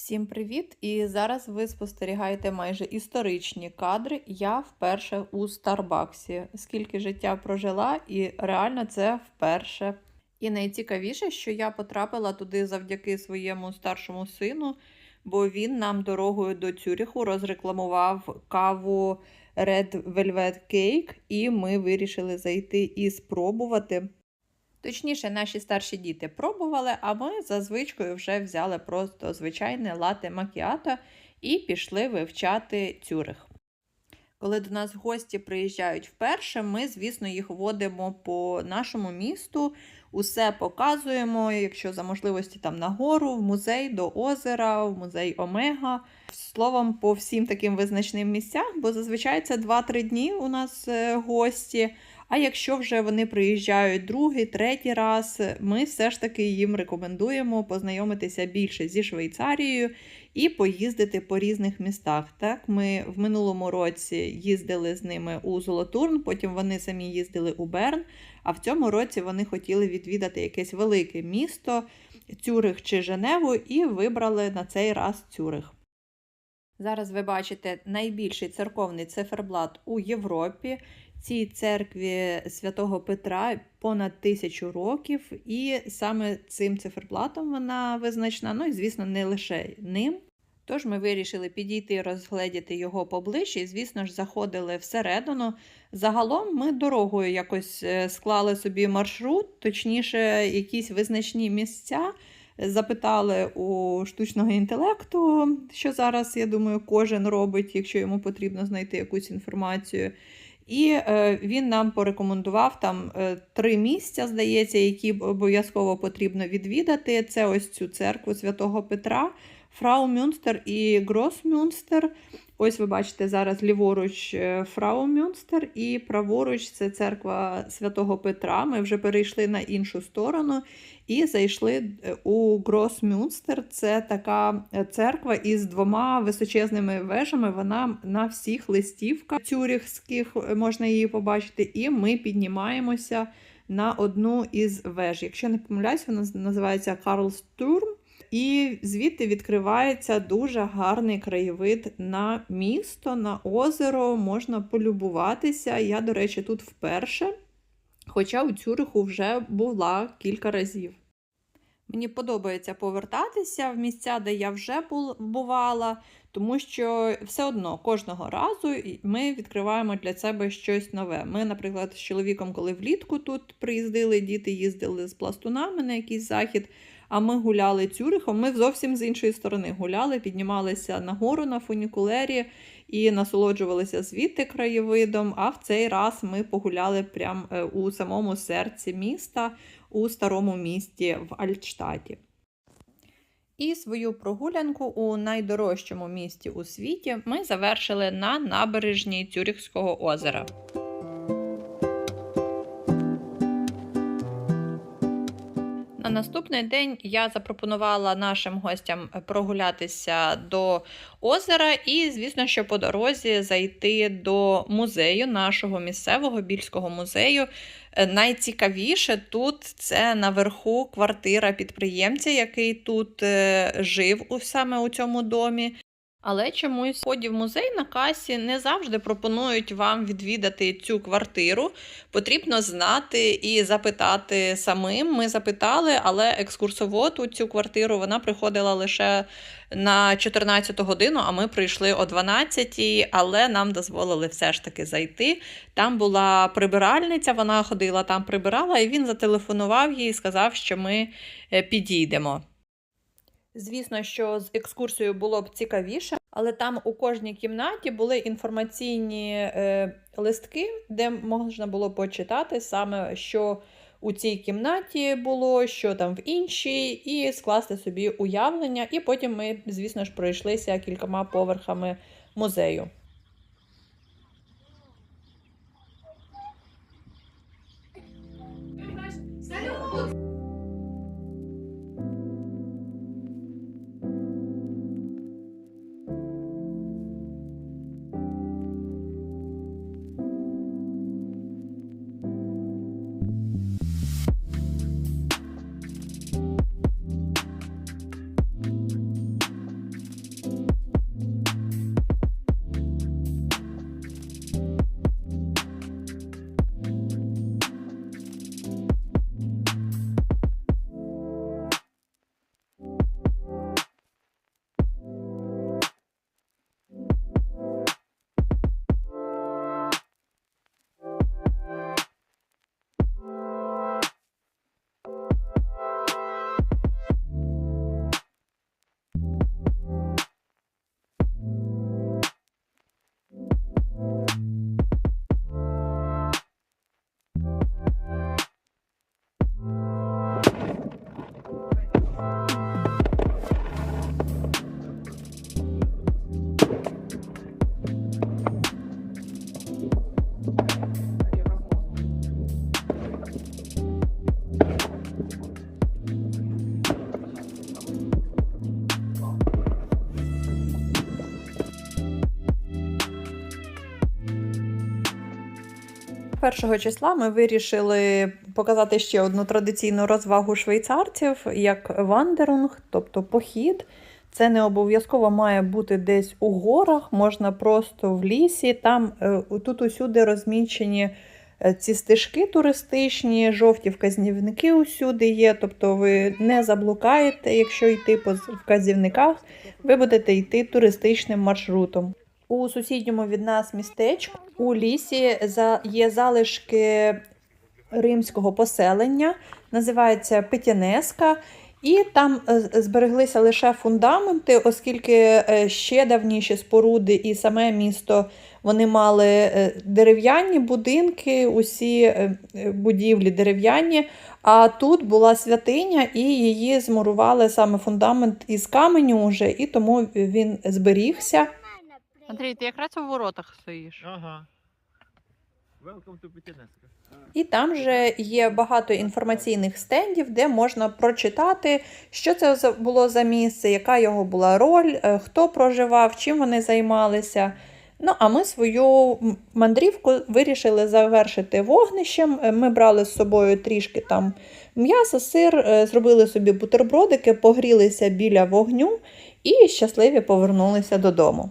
Всім привіт! І зараз ви спостерігаєте майже історичні кадри. Я вперше у Старбаксі. Скільки життя прожила, і реально це вперше. І найцікавіше, що я потрапила туди завдяки своєму старшому сину, бо він нам дорогою до Цюріху розрекламував каву Red Velvet Cake, і ми вирішили зайти і спробувати. Точніше, наші старші діти пробували, а ми за звичкою вже взяли просто звичайне лате макіато і пішли вивчати Цюрих. Коли до нас гості приїжджають вперше, ми, звісно, їх водимо по нашому місту, усе показуємо, якщо за можливості там на гору, в музей до озера, в музей Омега. Словом, по всім таким визначним місцях, бо зазвичай це 2-3 дні у нас е, гості. А якщо вже вони приїжджають другий, третій раз, ми все ж таки їм рекомендуємо познайомитися більше зі Швейцарією і поїздити по різних містах. Так, ми в минулому році їздили з ними у Золотурн, потім вони самі їздили у Берн. А в цьому році вони хотіли відвідати якесь велике місто, Цюрих чи Женеву, і вибрали на цей раз Цюрих. Зараз ви бачите найбільший церковний циферблат у Європі. Цій церкві святого Петра понад тисячу років, і саме цим циферблатом вона визначена. Ну і, звісно, не лише ним. Тож ми вирішили підійти і розгледіти його поближче, і, звісно ж, заходили всередину. Загалом ми дорогою якось е, склали собі маршрут, точніше, якісь визначні місця. Запитали у штучного інтелекту, що зараз, я думаю, кожен робить, якщо йому потрібно знайти якусь інформацію. І е, він нам порекомендував там е, три місця, здається, які обов'язково потрібно відвідати. Це ось цю церкву святого Петра, Фраумюнстер і Гросмюнстер. Ось ви бачите зараз ліворуч е, Фраумюнстер і праворуч це церква святого Петра. Ми вже перейшли на іншу сторону і зайшли е, у Гросмюнстер. Це така е, церква із двома височезними вежами. Вона на всіх листівках цюрихських можна її побачити, і ми піднімаємося на одну із веж. Якщо не помиляюсь, вона називається Карлстурм. І звідти відкривається дуже гарний краєвид на місто, на озеро, можна полюбуватися. Я, до речі, тут вперше, хоча у Цюриху вже була кілька разів. Мені подобається повертатися в місця, де я вже бувала, тому що все одно кожного разу ми відкриваємо для себе щось нове. Ми, наприклад, з чоловіком, коли влітку тут приїздили, діти їздили з пластунами на якийсь захід. А ми гуляли Цюрихом, ми зовсім з іншої сторони гуляли, піднімалися на гору на фунікулері і насолоджувалися звідти краєвидом. А в цей раз ми погуляли прямо е, у самому серці міста, у старому місті в Альтштаті. І свою прогулянку у найдорожчому місті у світі ми завершили на набережній Цюрихського озера. На наступний день я запропонувала нашим гостям прогулятися до озера, і, звісно, що по дорозі зайти до музею нашого місцевого більського музею. Найцікавіше тут це наверху квартира підприємця, який тут е, жив саме у цьому домі. Але чомусь ході в музей на касі не завжди пропонують вам відвідати цю квартиру. Потрібно знати і запитати самим. Ми запитали, але екскурсовод у цю квартиру вона приходила лише на 14 годину, а ми прийшли о 12, але нам дозволили все ж таки зайти. Там була прибиральниця, вона ходила там, прибирала, і він зателефонував їй і сказав, що ми е, підійдемо. Звісно, що з екскурсією було б цікавіше, але там у кожній кімнаті були інформаційні е, листки, де можна було почитати саме, що у цій кімнаті було, що там в іншій, і скласти собі уявлення. І потім ми, звісно ж, пройшлися кількома поверхами музею. 21 числа ми вирішили показати ще одну традиційну розвагу швейцарців як вандерунг, тобто похід. Це не обов'язково має бути десь у горах, можна просто в лісі. Там е, тут усюди розмічені е, ці стежки туристичні, жовті вказівники усюди є. Тобто ви не заблукаєте, якщо йти по вказівниках, ви будете йти туристичним маршрутом. У сусідньому від нас містечку у лісі є залишки римського поселення, називається Петянеска. І там е, збереглися лише фундаменти, оскільки е, ще давніші споруди і саме місто вони мали е, дерев'яні будинки, усі будівлі дерев'яні. А тут була святиня, і її змурували саме фундамент із каменю уже, і тому він зберігся. Андрій, ти якраз у воротах стоїш. Ага. Welcome to Петянеска. І там же є багато інформаційних стендів, де можна прочитати, що це було за місце, яка його була роль, е, хто проживав, чим вони займалися. Ну, а ми свою мандрівку вирішили завершити вогнищем. Е, Ми брали з собою трішки там м'яса, сир, е, зробили собі бутербродики, погрілися біля вогню і щасливі повернулися додому.